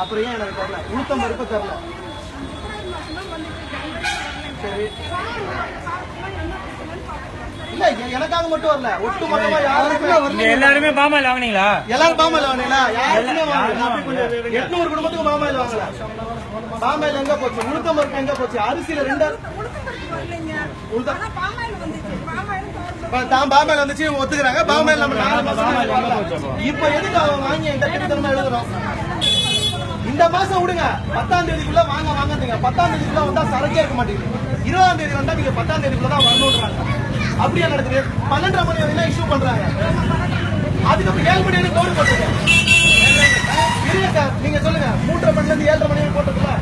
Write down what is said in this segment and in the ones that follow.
அப்புறம் ஏன் எனக்கு தரல உளுத்தம் பருப்பு தரல சரி. இல்ல எனக்காக மட்டும் வரல. ஒட்டு மொத்தமா யாருக்குமே வரல. எல்லாருமே பாமாயில் வாங்குனீங்களா? எல்லாரும் பாமாயில் வாங்கினா யாருக்குமே வாங்கல. எட்நூறு குடும்பத்துக்கு பாமாயில் வாங்கல. பாமாயில் எங்க போச்சு? உளுத்தம் பருப்பு எங்க போச்சு? அரிசியில ரெண்டு தான் பாமாயில் வந்துச்சு ஒத்துக்கிறாங்க. பாமாயில் நம்ம நாலு மாசம் இப்ப எதுக்கு அவங்க வாங்கி என்கிட்ட எழுதுறோம்? இந்த மாசம் விடுங்க. பத்தாம் தேதிக்குள்ள வாங்க வாங்காதீங்க. பத்தாம் தேதிக்குள்ள வந்தா சரக்கே இருக்க மாட்டேங்குது. இருபதாம் தேதி வந்தா நீங்க பத்தாம் தேதிக்குள்ள தான் வரணும்ன்றாங்க அப்படியே நடக்குது? பன்னெண்டரை மணி வரைக்கும் இஷ்யூ பண்றாங்க. அதுக்கப்புறம் ஏழு மணி வரைக்கும் கோடு போட்டுங்க இருங்க நீங்க சொல்லுங்க. மூன்றரை மணில இருந்து ஏழரை மணி வரைக்கும் போட்டுருக்கல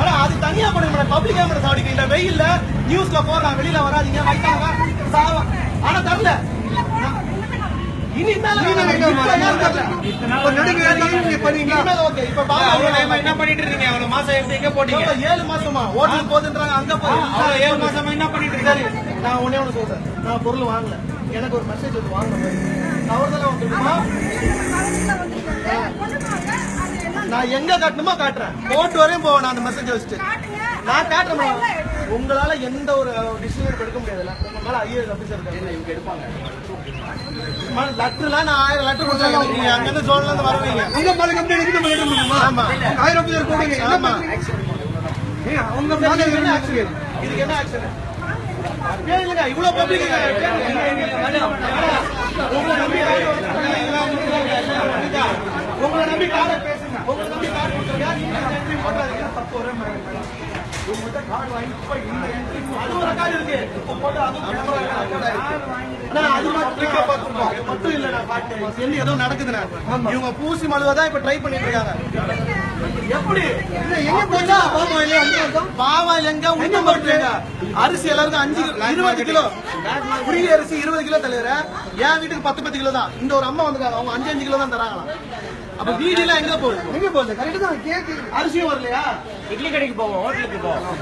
ஆனா அது தனியா பண்ணுங்க பப்ளிக் கேமரா சாடிக்கு இந்த வெயில்ல நியூஸ்ல போடுறான் வெளியில வராதீங்க. சாவ. ஆனா தரல இனி மேல அவ்வளவு என்ன பண்ணிட்டு இருக்கீங்க? அவ்வளவு மாசம் எடுத்து எங்க போட்டீங்க? ஏழு மாசமா? ஹோட்டல் போகுதுன்றாங்க அங்க போய். அவ்வளவு ஏழு மாசமா என்ன பண்ணிட்டு நான் ஒண்ணே ஒண்ணு சொல்றேன். நான் பொருள் வாங்கல. எனக்கு ஒரு மெசேஜ் வந்து வாங்கணும். தவறுதலா வந்துருமா நான் எங்க காட்டணுமோ காட்டுறேன். கோர்ட் வரையும் போவேன் நான் அந்த மெசேஜ் வச்சுட்டு. நான் காட்டுறேன் உங்களால எந்த ஒரு டிசிஷன் எடுக்க முடியாதுல்ல உங்க மேல ஐஏஎஸ் ஆபீசர் இருக்காங்க இவங்க எடுப்பாங்க லெட்டர்லாம் நான் ஆயிரம் லெட்டர் கொடுத்தாங்க நீங்க அங்க இருந்து ஜோன்ல இருந்து வருவீங்க உங்க மேல கம்ப்ளைண்ட் எடுக்க முடியுமா ஆமா ஆயிரம் பேர் போடுங்க ஆமா உங்க இதுக்கு என்ன ஆக்ஷன் இதுக்கு என்ன ஆக்ஷன் இல்லங்க இவ்வளவு பப்ளிக் உங்களை நம்பி உங்களை நம்பி காரை பேசுங்க உங்களை நம்பி கார் கொடுத்துருங்க நீங்க இந்த entry போடாதீங்க தப்பு ஒரே மாதிரி உங்கள்கிட்ட வாங்கி இந்த அது ஒரு ரெக்கார்டு இருக்கு போட்டு அதுவும் ஆயிருக்கு. ஆனா அது மட்டும் பார்த்துருக்கோம் மட்டும் இல்ல. நான் பார்த்தேன் சொல்லி ஏதோ நடக்குதுண்ணா இவங்க பூசி மழுவதான் இப்ப ட்ரை பண்ணிட்டு இருக்காங்க எப்படி எங்க போச்சா பாவா எங்க உண்மை அரிசி எல்லாருக்கும் அஞ்சு இருபது கிலோ புரிய அரிசி இருபது கிலோ தலைவர என் வீட்டுக்கு பத்து பத்து கிலோ தான். இந்த ஒரு அம்மா வந்துருக்காங்க அவங்க அஞ்சு அஞ்சு கிலோ தான் தராங்களா அப்ப வீடியெல்லாம் எங்க போகுது? எங்க போகுது? கரெக்ட் தான். கேக்கு. அரிசியும் வரலையா? இட்லி கடைக்கு போவோம் ஹோட்டலுக்கு போவோம்.